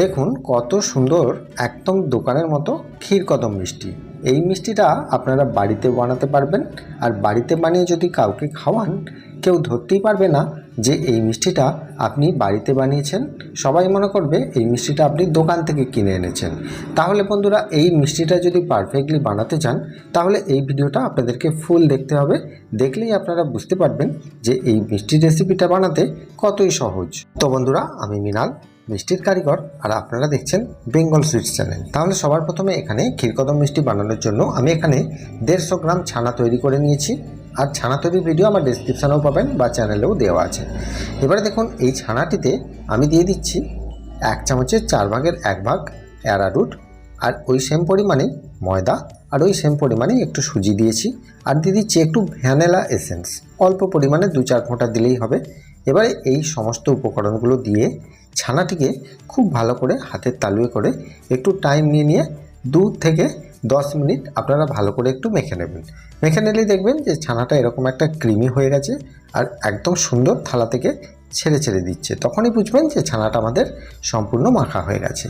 দেখুন কত সুন্দর একদম দোকানের মতো ক্ষীর কদম মিষ্টি। এই মিষ্টিটা আপনারা বাড়িতে বানাতে পারবেন আর বাড়িতে বানিয়ে যদি কাউকে খাওয়ান, কেউ ধরতেই পারবে না যে এই মিষ্টিটা আপনি বাড়িতে বানিয়েছেন। সবাই মনে করবে এই মিষ্টিটা আপনি দোকান থেকে কিনে এনেছেন। তাহলে বন্ধুরা, এই মিষ্টিটা যদি পারফেক্টলি বানাতে চান, তাহলে এই ভিডিওটা আপনাদেরকে ফুল দেখতে হবে। দেখলেই আপনারা বুঝতে পারবেন যে এই মিষ্টি রেসিপিটা বানাতে কতই সহজ। তো বন্ধুরা, আমি মিনাল মিষ্টির কারিগর আর আপনারা দেখছেন বেঙ্গল সুইটস চ্যানেল। তাহলে সবার প্রথমে এখানে ক্ষীরকদম মিষ্টি বানানোর জন্য আমি এখানে দেড়শো গ্রাম ছানা তৈরি করে নিয়েছি। আর ছানা তৈরির ভিডিও আমার ডিসক্রিপশানেও পাবেন বা চ্যানেলেও দেওয়া আছে। এবারে দেখুন, এই ছানাটিতে আমি দিয়ে দিচ্ছি এক চামচের চার ভাগের এক ভাগ অ্যারারুট আর ওই সেম পরিমাণেই ময়দা আর ওই সেম পরিমাণেই একটু সুজি দিয়েছি। আর দিয়ে দিচ্ছি একটু ভ্যানিলা এসেন্স অল্প পরিমাণে দু চার ফোঁটা দিলেই হবে। এবারে এই সমস্ত উপকরণগুলো দিয়ে ছানাটিকে খুব ভালো করে হাতের তালুয়ে করে একটু টাইম নিয়ে নিয়ে দু থেকে দশ মিনিট আপনারা ভালো করে একটু মেখে নেবেন। মেখে নিলেই দেখবেন যে ছানাটা এরকম একটা ক্রিমি হয়ে গেছে আর একদম সুন্দর থালা থেকে ছেড়ে ছেড়ে দিচ্ছে। তখনই বুঝবেন যে ছানাটা আমাদের সম্পূর্ণ মাখা হয়ে গেছে।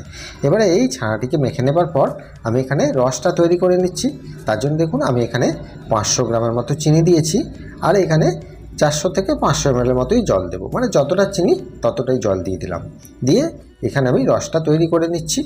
এবারে এই ছানাটিকে মেখে নেবার পর আমি এখানে রসটা তৈরি করে নিচ্ছি। তার জন্য দেখুন আমি এখানে পাঁচশো গ্রামের মতো চিনি দিয়েছি। আর এখানে চারশো থেকে পাঁচশো এমএলের মতোই জল দেবো। মানে যতটা চিনি ততটাই জল দিয়ে দিলাম। দিয়ে এখানে আমি রসটা তৈরি করে নিচ্ছি।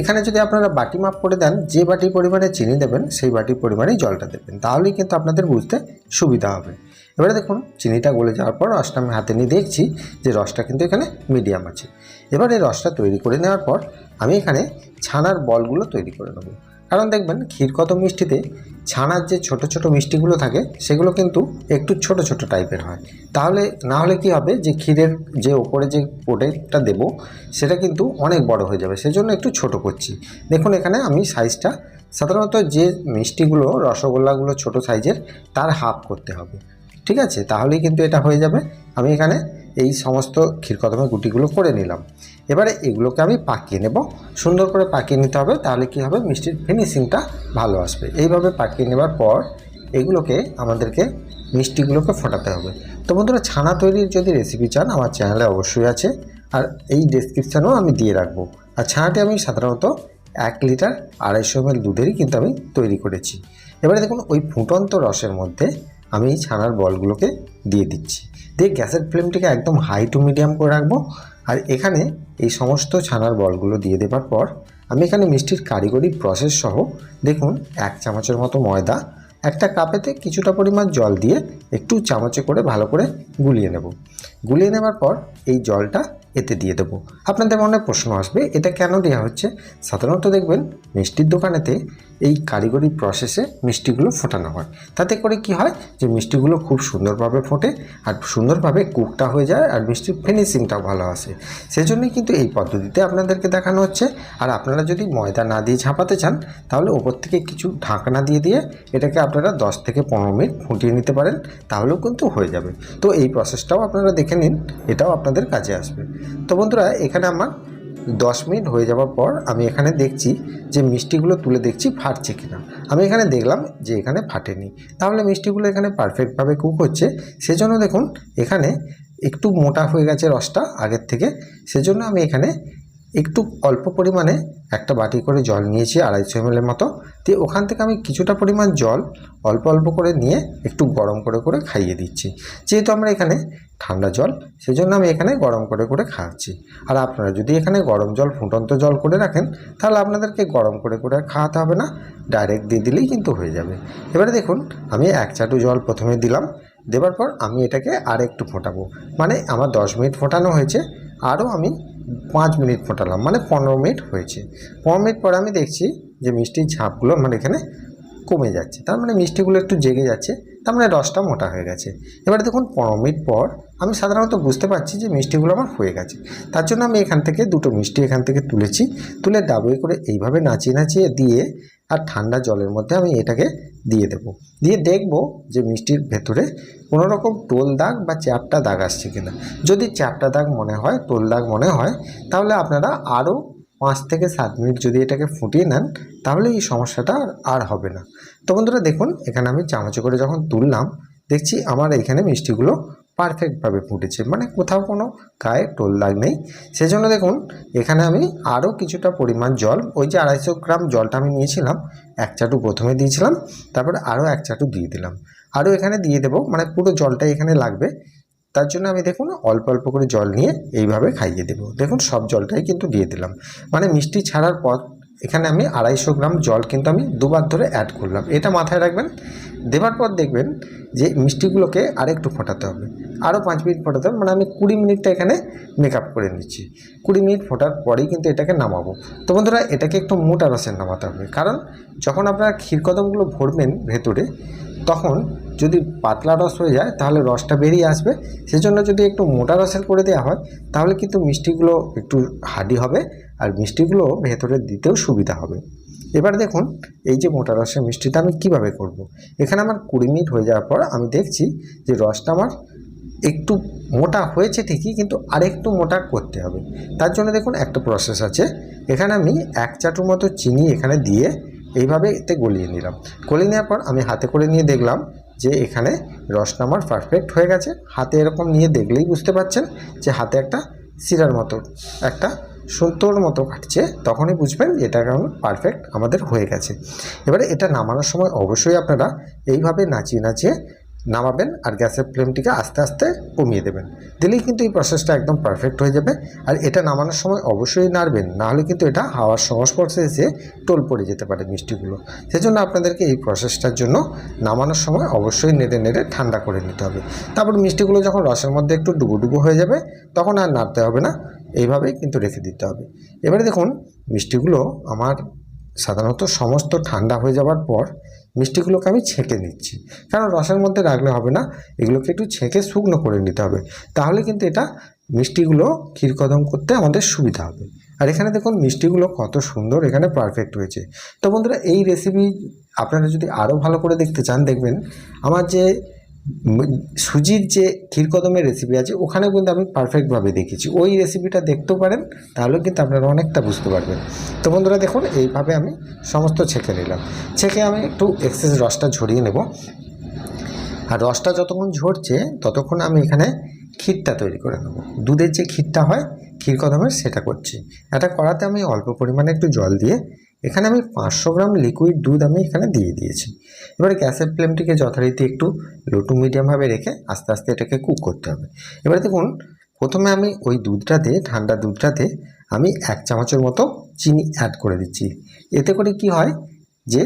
এখানে যদি আপনারা বাটি মাপ করে দেন, যে বাটি পরিমাণে চিনি দেবেন, সেই বাটি পরিমাণেই জলটা দেবেন। তাহলেই কিন্তু আপনাদের বুঝতে সুবিধা হবে। এবারে দেখুন, চিনিটা গলে যাওয়ার পর রসটা আমি হাতে নিয়ে দেখছি যে রসটা কিন্তু এখানে মিডিয়াম আছে। এবার এই রসটা তৈরি করে নেওয়ার পর আমি এখানে ছানার বলগুলো তৈরি করে নেব। কারণ দেখবেন ক্ষীরকত মিষ্টিতে ছানার যে ছোট ছোট মিষ্টিগুলো থাকে, সেগুলো কিন্তু একটু ছোট ছোট টাইপের হয়। তাহলে না হলে কি হবে যে ক্ষীরের যে ওপরে যে প্রোডাক্টটা দেবো, সেটা কিন্তু অনেক বড় হয়ে যাবে। সেজন্য একটু ছোট করছি। দেখুন এখানে আমি সাইজটা সাধারণত যে মিষ্টিগুলো, রসগোল্লাগুলো ছোট সাইজের তার হাফ করতে হবে। ঠিক আছে? তাহলেই কিন্তু এটা হয়ে যাবে। আমি এখানে এই সমস্ত ক্ষীরকদমের গুটিগুলো করে নিলাম। এবারে এগুলোকে আমি পাকিয়ে নেব। সুন্দর করে পাকিয়ে নিতে হবে, তাহলে কি হবে? মিষ্টির ফিনিশিংটা ভালো আসবে। এইভাবে পাকিয়ে নেবার পর এগুলোকে আমাদেরকে মিষ্টিগুলোকে ফোটাতে হবে। তো বন্ধুরা, ছানা তৈরির যদি রেসিপি চান, আমার চ্যানেলে অবশ্যই আছে। আর এই ডেসক্রিপশানেও আমি দিয়ে রাখব। আর ছানাটি আমি সাধারণত এক লিটার আড়াইশো এম দুধেরই কিন্তু আমি তৈরি করেছি। এবারে দেখুন, ওই ফুটন্ত রসের মধ্যে আমি ছানার বলগুলোকে দিয়ে দিচ্ছি। দিয়ে গ্যাসের ফ্লেমটিকে একদম হাই টু মিডিয়াম করে রাখব। আর এখানে এই সমস্ত ছানার বলগুলো দিয়ে দেবার পর আমি এখানে মিষ্টির কারিগরি প্রসেস সহ দেখুন এক চামচের মতো ময়দা, একটা কাপেতে কিছুটা পরিমাণ জল দিয়ে একটু চামচে করে ভালো করে গুলিয়ে নেব। গুলিয়ে নেবার পর এই জলটা এতে দিয়ে দেবো। আপনাদের মনে প্রশ্ন আসবে, এটা কেন দেওয়া হচ্ছে? সাধারণত দেখবেন মিষ্টির দোকানেতে এই কারিগরি প্রসেসে মিষ্টিগুলো ফোটানো হয়। তাতে করে কি হয় যে মিষ্টিগুলো খুব সুন্দরভাবে ফোটে আর সুন্দরভাবে কুকটা হয়ে যায় আর মিষ্টির ফিনিশিংটাও ভালো আসে। সেজন্যই কিন্তু এই পদ্ধতিতে আপনাদেরকে দেখানো হচ্ছে। আর আপনারা যদি ময়দা না দিয়ে ঝাঁপাতে চান, তাহলে ওপর থেকে কিছু ঢাকনা দিয়ে দিয়ে এটাকে আপনারা দশ থেকে পনেরো মিনিট ফুটিয়ে নিতে পারেন, তাহলেও কিন্তু হয়ে যাবে। তো এই প্রসেসটাও আপনারা দেখে নিন, এটাও আপনাদের কাজে আসবে। তো বন্ধুরা, এখানে আমার দশ মিনিট হয়ে যাওয়ার পর আমি এখানে দেখছি যে মিষ্টিগুলো তুলে দেখছি ফাটছে কিনা। আমি এখানে দেখলাম যে এখানে ফাটেনি। তাহলে মিষ্টিগুলো এখানে পারফেক্টভাবে কুক হচ্ছে। সেজন্য দেখুন, এখানে একটু মোটা হয়ে গেছে রসটা আগের থেকে। সেজন্য আমি এখানে একটু অল্প পরিমাণে একটা বাটি করে জল নিয়েছি, আড়াইশো এমএলের মতো। দিয়ে ওখান থেকে আমি কিছুটা পরিমাণ জল অল্প অল্প করে নিয়ে একটু গরম করে করে খাইয়ে দিচ্ছি। যেহেতু আমরা এখানে ঠান্ডা জল, সেজন্য আমি এখানে গরম করে করে খাওয়াচ্ছি আর আপনারা যদি এখানে গরম জল, ফুটন্ত জল করে রাখেন, তাহলে আপনাদেরকে গরম করে করে খাওয়াতে হবে না ডাইরেক্ট দিয়ে দিলেই কিন্তু হয়ে যাবে। এবারে দেখুন, আমি এক চাটু জল প্রথমে দিলাম, দেবার পর আমি এটাকে আর একটু ফোটাবো। মানে আমার দশ মিনিট ফোটানো হয়েছে, আরও আমি পাঁচ মিনিট ফোটালাম মানে পনেরো মিনিট হয়েছে। পনেরো মিনিট পরে আমি দেখছি যে মিষ্টির ঝাঁপগুলো আমার এখানে কমে যাচ্ছে। তার মানে মিষ্টিগুলো একটু জেগে যাচ্ছে, তার মানে রসটা মোটা হয়ে গেছে। এবারে দেখুন, পনেরো মিনিট পর আমি সাধারণত বুঝতে পারছি যে মিষ্টিগুলো আমার হয়ে গেছে। তার জন্য আমি এখান থেকে দুটো মিষ্টি এখান থেকে তুলেছি, তুলে ডাবুই করে এইভাবে নাচিয়ে নাচিয়ে দিয়ে আর ঠান্ডা জলের মধ্যে আমি এটাকে দিয়ে দেব। দিয়ে দেখব যে মিষ্টির ভেতরে কোনো রকম টোল দাগ বা চ্যাপটা দাগ আসছে কিনা। যদি চ্যাপটা দাগ মনে হয়, টোল দাগ মনে হয়, তাহলে আপনারা আরও পাঁচ থেকে সাত মিনিট যদি এটাকে ফুটিয়ে নেন, তাহলে এই সমস্যাটা আর- হবে না। তো বন্ধুরা দেখুন, এখানে আমি চামচে করে যখন তুললাম, দেখছি আমার এখানে মিষ্টিগুলো পারফেক্টভাবে ফুটেছে। মানে কোথাও কোনো গায়ে টোল দাগ নেই। সেজন্য দেখুন, এখানে আমি আরও কিছুটা পরিমাণ জল, ওই যে আড়াইশো গ্রাম জলটা আমি নিয়েছিলাম, এক চাটু প্রথমে দিয়েছিলাম, তারপরে আরও এক চাটু দিয়ে দিলাম। আরও এখানে দিয়ে দেবো মানে পুরো জলটাই এখানে লাগবে। তার জন্য আমি দেখুন, অল্প অল্প করে জল নিয়ে এইভাবে খাইয়ে দেবো। দেখুন, সব জলটাই কিন্তু দিয়ে দিলাম। মানে মিষ্টি ছাড়ার পর এখানে আমি আড়াইশো গ্রাম জল কিন্তু আমি দুবার ধরে অ্যাড করলাম। এটা মাথায় রাখবেন। দেওয়ার পর দেখবেন যে মিষ্টিগুলোকে আরেকটু ফোটাতে হবে। আরও পাঁচ মিনিট ফোটাতে হবে মানে আমি কুড়ি মিনিটটা এখানে মেকআপ করে নিচ্ছি। কুড়ি মিনিট ফোটার পরেই কিন্তু এটাকে নামাবো। তো বন্ধুরা, এটাকে একটু মোটা রসের নামাতে হবে, কারণ যখন আপনারা ক্ষীরকদমগুলো ভরবেন ভেতরে, তখন যদি পাতলা রস হয়ে যায়, তাহলে রসটা বেরিয়ে আসবে। সেজন্য যদি একটু মোটা রসের করে দেওয়া হয়, তাহলে কিন্তু মিষ্টিগুলো একটু হার্ডি হবে আর মিষ্টিগুলো ভেতরে দিতেও সুবিধা হবে। এবার দেখুন, এই যে মোটা রসের মিষ্টিটা আমি কীভাবে করব। এখানে আমার কুড়ি মিনিট হয়ে যাওয়ার পর আমি দেখছি যে রসটা আমার একটু মোটা হয়েছে ঠিকই, কিন্তু আরেকটু মোটা করতে হবে। তার জন্য দেখুন একটা প্রসেস আছে। এখানে আমি এক চাটুর মতো চিনি এখানে দিয়ে এইভাবে এতে গলিয়ে নিলাম। গলিয়ে নেওয়ার পর আমি হাতে করে নিয়ে দেখলাম যে এখানে রসটা আমার পারফেক্ট হয়ে গেছে। হাতে এরকম নিয়ে দেখলেই বুঝতে পারছেন যে হাতে একটা সিরার মতো, একটা সুতোর মতো কাটছে। তখনই বুঝবেন এটা কেমন পারফেক্ট আমাদের হয়ে গেছে। এবারে এটা নামানোর সময় অবশ্যই আপনারা এইভাবে নাচিয়ে নাচিয়ে নামাবেন আর গ্যাসের ফ্লেমটিকে আস্তে আস্তে কমিয়ে দেবেন। দিলেই কিন্তু এই প্রসেসটা একদম পারফেক্ট হয়ে যাবে। আর এটা নামানোর সময় অবশ্যই নাড়বেন, নাহলে কিন্তু এটা হাওয়ার সংস্পর্শে এসে টোল পড়ে যেতে পারে মিষ্টিগুলো। সেজন্য আপনাদেরকে এই প্রসেসটার জন্য নামানোর সময় অবশ্যই নেড়ে নেড়ে ঠান্ডা করে নিতে হবে। তারপর মিষ্টিগুলো যখন রসের মধ্যে একটু ডুবো ডুবো হয়ে যাবে, তখন আর নাড়তে হবে না। এইভাবেই কিন্তু রেখে দিতে হবে। এবারে দেখুন, মিষ্টিগুলো আমার সাধারণত সমস্ত ঠান্ডা হয়ে যাওয়ার পর মিষ্টিগুলোকে আমি ছেঁকে নিচ্ছি। কারণ রসের মধ্যে রাখলে হবে না, এগুলোকে একটু ছেঁকে শুকনো করে নিতে হবে। তাহলে কিন্তু এটা মিষ্টিগুলো ক্ষীরকদম করতে আমাদের সুবিধা হবে। আর এখানে দেখুন মিষ্টিগুলো কত সুন্দর, এখানে পারফেক্ট হয়েছে। তো বন্ধুরা, এই রেসিপি আপনারা যদি আরও ভালো করে দেখতে চান, দেখবেন আমার যে সুজির যে ক্ষীরকদমের রেসিপি আছে ওখানে কিন্তু আমি পারফেক্টভাবে দেখেছি। ওই রেসিপিটা দেখতেও পারেন তাহলে কিন্তু আপনারা অনেকটা বুঝতে পারবেন। তো বন্ধুরা দেখুন, এইভাবে আমি সমস্ত ছেঁকে নিলাম। ছেঁকে আমি একটু এক্সেস রসটা ঝরিয়ে নেব। আর রসটা যতক্ষণ ঝরছে, ততক্ষণ আমি এখানে ক্ষীরটা তৈরি করে নেব। দুধের যে ক্ষীরটা হয় ক্ষীর কদমের সেটা করছি। এটা করাতে আমি অল্প পরিমাণে একটু জল দিয়ে এখানে আমি পাঁচশো গ্রাম লিকুইড দুধ আমি এখানে দিয়ে দিয়েছি। এবারে গ্যাসের ফ্লেমটিকে যথারীতি একটু লো টু মিডিয়ামভাবে রেখে আস্তে আস্তে এটাকে কুক করতে হবে। এবারে দেখুন, প্রথমে আমি ওই দুধটাতে ঠান্ডা দুধটাতে আমি এক চামচের মতো চিনি অ্যাড করে দিচ্ছি। এতে করে কি হয় যে,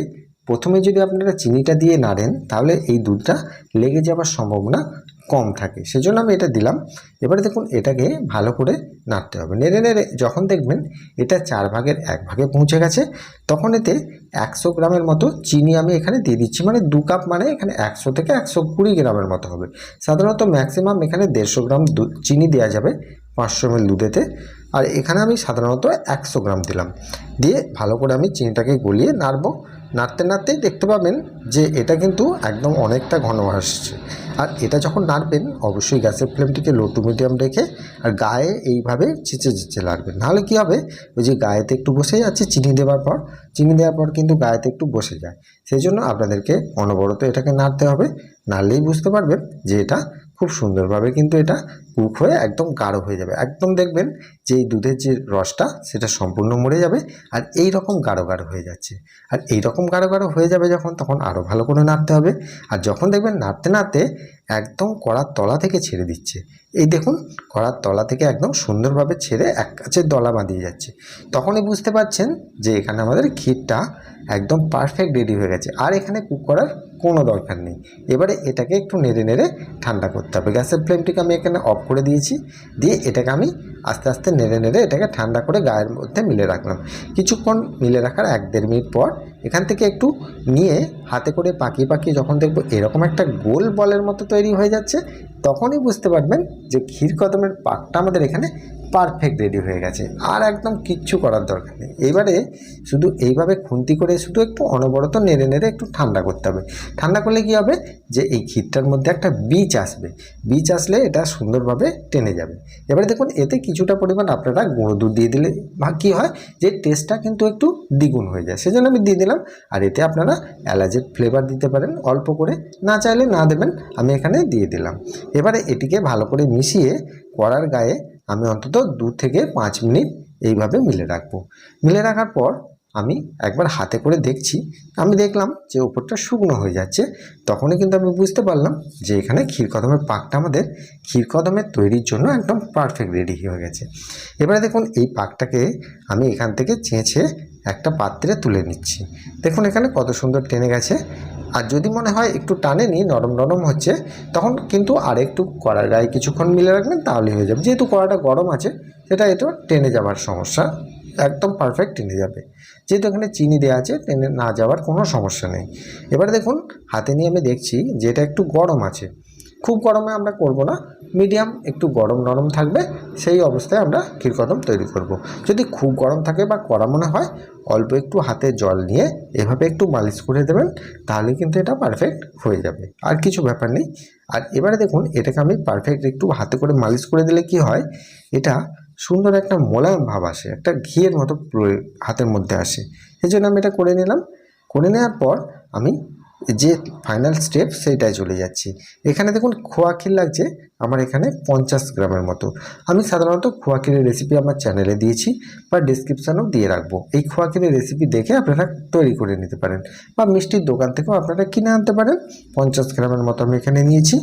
প্রথমে যদি আপনারা চিনিটা দিয়ে নাড়েন, তাহলে এই দুধটা লেগে যাওয়ার সম্ভাবনা কম থাকে। সেজন্য আমি এটা দিলাম। এবারে দেখুন, এটাকে ভালো করে নাড়তে হবে। নেড়ে নেড়ে যখন দেখবেন এটা চার ভাগের এক ভাগে পৌঁছে গেছে, তখন এতে একশো গ্রামের মতো চিনি আমি এখানে দিয়ে দিচ্ছি। মানে দু কাপ মানে এখানে একশো থেকে একশো কুড়ি গ্রামের মতো হবে। সাধারণত ম্যাক্সিমাম এখানে দেড়শো গ্রাম চিনি দেওয়া যাবে পাঁচশো এমএল দুধেতে। আর এখানে আমি সাধারণত একশো গ্রাম দিলাম। দিয়ে ভালো করে আমি চিনিটাকে গলিয়ে নাড়বো। নাড়তে নাড়তেই দেখতে পাবেন যে এটা কিন্তু একদম অনেকটা ঘন আসছে। আর এটা যখন নাড়বেন, অবশ্যই গ্যাসের ফ্লেমটিকে লো টু মিডিয়াম রেখে আর গায়ে এইভাবে চিচে চিচে নাড়বেন নাহলে কী হবে? ওই যে গায়েতে একটু বসে যাচ্ছে, চিনি দেওয়ার পর, চিনি দেওয়ার পর কিন্তু গায়েতে একটু বসে যায়। সেই জন্য আপনাদেরকে অনবরত এটাকে নাড়তে হবে। নাড়লেই বুঝতে পারবেন যে এটা খুব সুন্দরভাবে কিন্তু এটা কুক হয়ে একদম গাঢ় হয়ে যাবে। একদম দেখবেন যে এই দুধের যে রসটা, সেটা সম্পূর্ণ মরে যাবে আর এই রকম গাঢ় গাঢ় হয়ে যাচ্ছে। আর এই রকম গাঢ় গাঢ় হয়ে যাবে যখন, তখন আরও ভালো করে নাড়তে হবে। আর যখন দেখবেন নাড়তে নাড়তে একদম কড়ার তলা থেকে ছেড়ে দিচ্ছে। এই দেখুন, কড়ার তলা থেকে একদম সুন্দরভাবে ছেড়ে এক কাছে দলা বাঁধিয়ে যাচ্ছে। তখনই বুঝতে পারছেন যে এখানে আমাদের ক্ষীরটা একদম পারফেক্ট রেডি হয়ে গেছে। আর এখানে কুক করার কোনো দরকার নেই। এবারে এটাকে একটু নেড়ে নেড়ে ঠান্ডা করতে হবে। গ্যাসের ফ্লেমটিকে আমি এখানে অফ করে দিয়েছি। দিয়ে এটাকে আমি আস্তে আস্তে নেড়ে নেড়ে এটাকে ঠান্ডা করে গায়ের মধ্যে মিলে রাখলাম। কিছুক্ষণ মিলে রাখার এক দেড় মিনিট পর এখান থেকে একটু নিয়ে হাতে করে পাকিয়ে পাকিয়ে যখন দেখব এরকম একটা গোল বলের মতো তৈরি হয়ে যাচ্ছে, তখনই বুঝতে পারবেন যে ক্ষীর কদমের পাকটা আমাদের এখানে পারফেক্ট রেডি হয়ে গেছে। আর একদম কিচ্ছু করার দরকার নেই। এবারে শুধু এইভাবে খুন্তি করে শুধু একটু অনবরত নেড়ে নেড়ে একটু ঠান্ডা করতে হবে। ঠান্ডা করলে কী হবে? যে এই ক্ষীরটার মধ্যে একটা বীজ আসবে। বীজ আসলে এটা সুন্দরভাবে টেনে যাবে। এবারে দেখুন, এতে কিছুটা পরিমাণ আপনারা গুঁড়ো দুধ দিয়ে দিলে বা কী হয়? যে টেস্টটা কিন্তু একটু দ্বিগুণ হয়ে যায়। সেজন্য আমি দিয়ে দিলাম। আর এতে আপনারা এলাচের ফ্লেভার দিতে পারেন। অল্প করে। না চাইলে না দেবেন। আমি এখানে দিয়ে দিলাম। এবারে এটিকে ভালো করে মিশিয়ে কড়ার গায়ে আমি অন্তত দু থেকে পাঁচ মিনিট এইভাবে মিলে রাখব। মিলে রাখার পর আমি একবার হাতে করে দেখছি, আমি দেখলাম যে ওপরটা শুকনো হয়ে যাচ্ছে। তখনই কিন্তু আমি বুঝতে পারলাম যে এখানে ক্ষীরকদমের পাকটা আমাদের ক্ষীরকদমের তৈরির জন্য একদম পারফেক্ট রেডি হয়ে গেছে। এবারে দেখুন এই পাকটাকে আমি এখান থেকে চেঁচে একটা পাত্রে তুলে নিচ্ছি। দেখুন এখানে কত সুন্দর টেনে গেছে। আর যদি মনে হয় একটু টানেনি নরম নরম হচ্ছে, তখন কিন্তু আর একটু কড়ার গায়ে কিছুক্ষণ মিলে রাখবেন, তাহলেই হয়ে যাবে। যেহেতু কড়াটা গরম আছে, সেটা একটু টেনে যাওয়ার সমস্যা, একদম পারফেক্ট টেনে যাবে। যেহেতু এখানে চিনি দেওয়া আছে, টেনে না যাওয়ার কোনো সমস্যা নেই। এবারে দেখুন, হাতে নিয়ে আমি দেখছি যে এটা একটু গরম আছে। খুব গরমে আমরা করব না মিডিয়াম একটু গরম নরম থাকবে, সেই অবস্থায় আমরা ক্ষীরকদম তৈরি করব। যদি খুব গরম থাকে বা কড়া মনে হয়, অল্প একটু হাতে জল নিয়ে এভাবে একটু মালিশ করে দেবেন, তাহলে কিন্তু এটা পারফেক্ট হয়ে যাবে। আর কিছু ব্যাপার নেই। আর এবারে দেখুন, এটাকে আমি পারফেক্ট একটু হাতে করে মালিশ করে দিলে কি হয়, এটা সুন্দর একটা মোলায়েম ভাব আসে, একটা ঘিয়ের মতো হাতের মধ্যে আসে। এই জন্য আমি এটা করে নিলাম। করে নেওয়ার পর আমি যে ফাইনাল স্টেপ সেইটাই চলে যাচ্ছি। এখানে দেখুন খোয়া ক্ষীর লাগছে, আমার এখানে পঞ্চাশ গ্রামের মতো। আমি সাধারণত খোয়া ক্ষীরের রেসিপি আমার চ্যানেলে দিয়েছি বা ডিসক্রিপশানেও দিয়ে রাখব। এই খোয়া ক্ষীরের রেসিপি দেখে আপনারা তৈরি করে নিতে পারেন বা মিষ্টির দোকান থেকেও আপনারা কিনে আনতে পারেন। পঞ্চাশ গ্রামের মতো আমি এখানে নিয়েছি।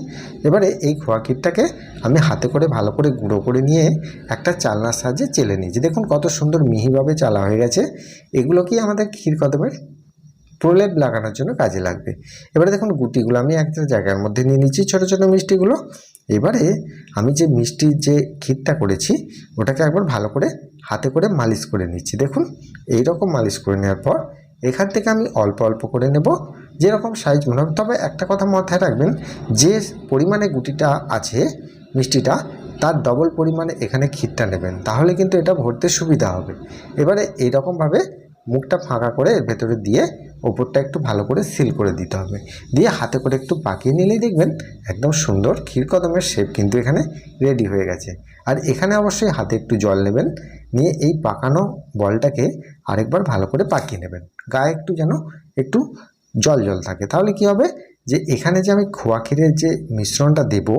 এবারে এই খোয়া ক্ষীরটাকে আমি হাতে করে ভালো করে গুঁড়ো করে নিয়ে একটা চালনার সাহায্যে চেলে নিয়েছি। দেখুন কত সুন্দর মিহিভাবে চালা হয়ে গেছে। এগুলো কি আমাদের ক্ষীর কদমের প্রলেপ লাগানোর জন্য কাজে লাগবে। এবারে দেখুন গুটিগুলো আমি একটা জায়গার মধ্যে নিয়ে নিচ্ছি ছোটো ছোটো মিষ্টিগুলো। এবারে আমি যে মিষ্টির যে ক্ষীরটা করেছি, ওটাকে একবার ভালো করে হাতে করে মালিশ করে নিচ্ছি। দেখুন এই রকম মালিশ করে নেওয়ার পর এখান থেকে আমি অল্প অল্প করে নেব। যেরকম সাইজ মনে হবে, তবে একটা কথা মাথায় রাখবেন, যে পরিমাণে গুটিটা আছে, মিষ্টিটা, তার ডবল পরিমাণে এখানে ক্ষীরটা নেবেন। তাহলে কিন্তু এটা ভরতে সুবিধা হবে। এবারে এইরকমভাবে মুখটা ফাঁকা করে এর ভেতরে দিয়ে ওপরটা একটু ভালো করে সিল করে দিতে হবে। দিয়ে হাতে করে একটু পাকিয়ে নিলেই দেখবেন একদম সুন্দর ক্ষীরকদমের শেপ কিন্তু এখানে রেডি হয়ে গেছে। আর এখানে অবশ্যই হাতে একটু জল নেবেন, নিয়ে এই পাকানো বলটাকে আরেকবার ভালো করে পাকিয়ে নেবেন। গায়ে একটু যেন একটু জল জল থাকে। তাহলে কি হবে? যে এখানে যে আমি খোয়া ক্ষীরের যে মিশ্রণটা দেব,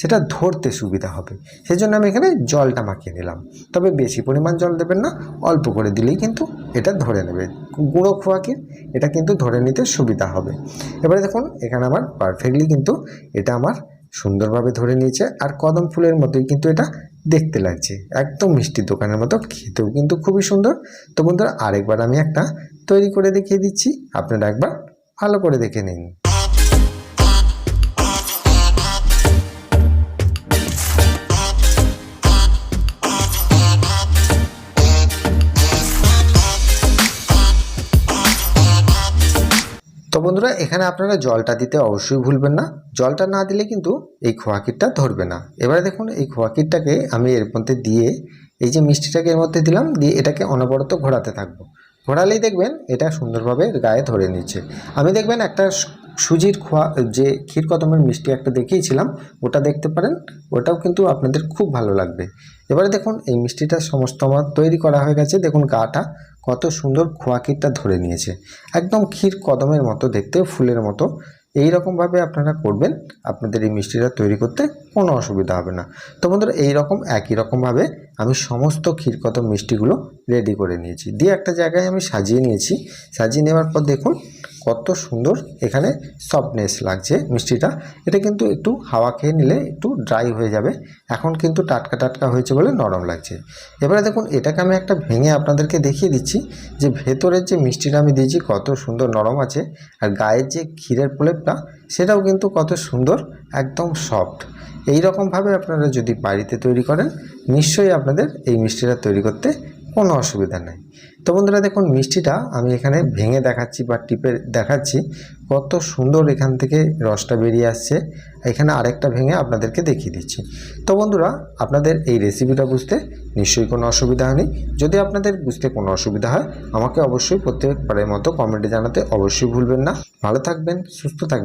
সেটা ধরতে সুবিধা হবে। সেজন্য আমি এখানে জলটা মাখিয়ে নিলাম। তবে বেশি পরিমাণ জল দেবেন না, অল্প করে দিলেই কিন্তু এটা ধরে নেবে। গুঁড়ো খোয়া ক্ষীর, এটা কিন্তু ধরে নিতে সুবিধা হবে। এবারে দেখুন, এখানে আমার পারফেক্টলি কিন্তু এটা আমার সুন্দরভাবে ধরে নিয়েছে, আর কদম ফুলের মতোই কিন্তু এটা দেখতে লাগছে। একদম মিষ্টির দোকানের মতো, খেতেও কিন্তু খুবই সুন্দর। তো বন্ধুরা, আরেকবার আমি একটা তৈরি করে দেখিয়ে দিচ্ছি। আপনারা একবার ভালো করে দেখে নিন। তো বন্ধুরা, এখানে আপনারা জলটা দিতে অবশ্যই ভুলবেন না। জলটা না দিলে কিন্তু এই খোয়া ক্ষীরটা ধরবে না। এবারে দেখুন, এই খোয়া ক্ষীরটাকে আমি এর মধ্যে দিয়ে, এই যে মিষ্টিটাকে এর মধ্যে দিলাম, দিয়ে এটাকে অনবরত ঘোরাতে থাকব। ঘোরালেই দেখবেন, এটা সুন্দরভাবে গায়ে ধরে নিচ্ছে আমি দেখবেন, একটা সুজির খোয়া, যে ক্ষীর কদমের মিষ্টি একটা দেখিয়েছিলাম, ওটা দেখতে পারেন, ওটাও কিন্তু আপনাদের খুব ভালো লাগবে। এবারে দেখুন, এই মিষ্টিটা সমস্ত আমার তৈরি করা হয়ে গেছে। দেখুন গাটা, কত সুন্দর খোয়া ধরে নিয়েছে। একদম ক্ষীর কদমের মতো দেখতে, ফুলের মতো। এই রকমভাবে আপনারা করবেন, আপনাদের এই মিষ্টিটা তৈরি করতে কোনো অসুবিধা হবে না। তো বন্ধুরা এই রকম একই রকমভাবে আমি সমস্ত ক্ষীর কদম মিষ্টিগুলো রেডি করে নিয়েছি। দিয়ে একটা জায়গায় আমি সাজিয়ে নিয়েছি। সাজিয়ে নেওয়ার পর দেখুন কত সুন্দর এখানে সফটনেস লাগছে মিষ্টিটা। এটা কিন্তু একটু হাওয়া খেয়ে নিলে একটু ড্রাই হয়ে যাবে। এখন কিন্তু টাটকা টাটকা হয়েছে বলে নরম লাগছে। এবারে দেখুন, এটাকে আমি একটা ভেঙে আপনাদেরকে দেখিয়ে দিচ্ছি যে ভেতরের যে মিষ্টিটা আমি দিয়েছি কত সুন্দর নরম আছে আর গায়ের যে ক্ষীরের প্রলেপটা, সেটাও কিন্তু কত সুন্দর, একদম সফট এই রকমভাবে আপনারা যদি বাড়িতে তৈরি করেন, নিশ্চয়ই আপনাদের এই মিষ্টিটা তৈরি করতে কোনো অসুবিধা নেই। তো বন্ধুরা দেখুন, মিষ্টিটা আমি এখানে ভেঙে দেখাচ্ছি বা টিপে দেখাচ্ছি। কত সুন্দর এখান থেকে রসটা বেরিয়ে আসছে। এখানে আরেকটা ভেঙে আপনাদেরকে দেখিয়ে দিচ্ছি। তো বন্ধুরা, আপনাদের এই রেসিপিটা বুঝতে নিশ্চয়ই কোনো অসুবিধা হয়নি। যদি আপনাদের বুঝতে কোনো অসুবিধা হয়, আমাকে অবশ্যই প্রত্যেকবারের মতো কমেন্টে জানাতে অবশ্যই ভুলবেন না। ভালো থাকবেন, সুস্থ থাকবেন।